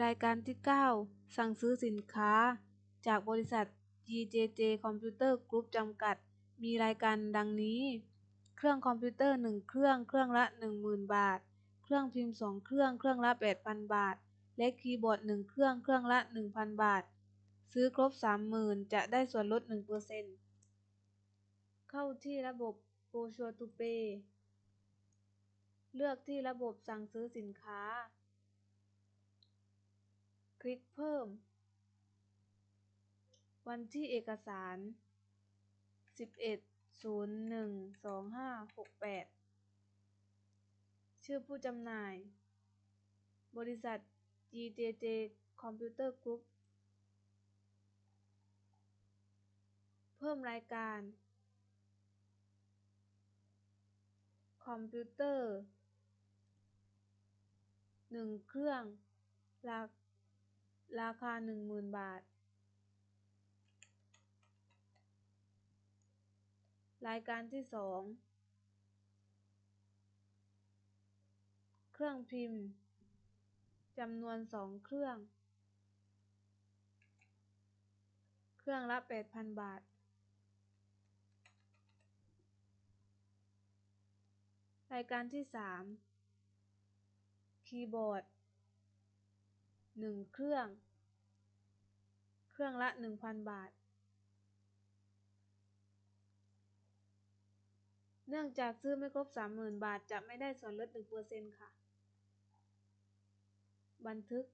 รายการที่ 9 สั่งซื้อสินค้า จากบริษัท GJJ Computer Group จำกัด มีรายการดังนี้ เครื่องคอมพิวเตอร์ 1 เครื่อง เครื่องละ 10,000 บาท เครื่องพิมพ์ 2 เครื่อง เครื่องละ 8,000 บาท และคีย์บอร์ด 1 เครื่อง เครื่องละ 1,000 บาท ซื้อครบ 30,000 จะได้ส่วนลด 1%เข้าที่ระบบ Brochure to Pay เลือกที่ระบบสั่งซื้อสินค้า คลิกเพิ่ม วันที่เอกสาร 11-01-2568 ชื่อผู้จำหน่าย บริษัท GJJ Computer Group เพิ่มรายการ คอมพิวเตอร์ 1 เครื่อง รา ราคา 10,000 บาท รายการที่ 2 เครื่องพิมพ์จำนวน 2 เครื่อง เครื่องละ 8,000 บาท รายการที่ 3 คีย์บอร์ด 1 เครื่อง เครื่องละ 1,000 บาท เนื่องจากซื้อไม่ครบ 30,000 บาท จะไม่ได้ส่วนลด 1%ค่ะ บันทึก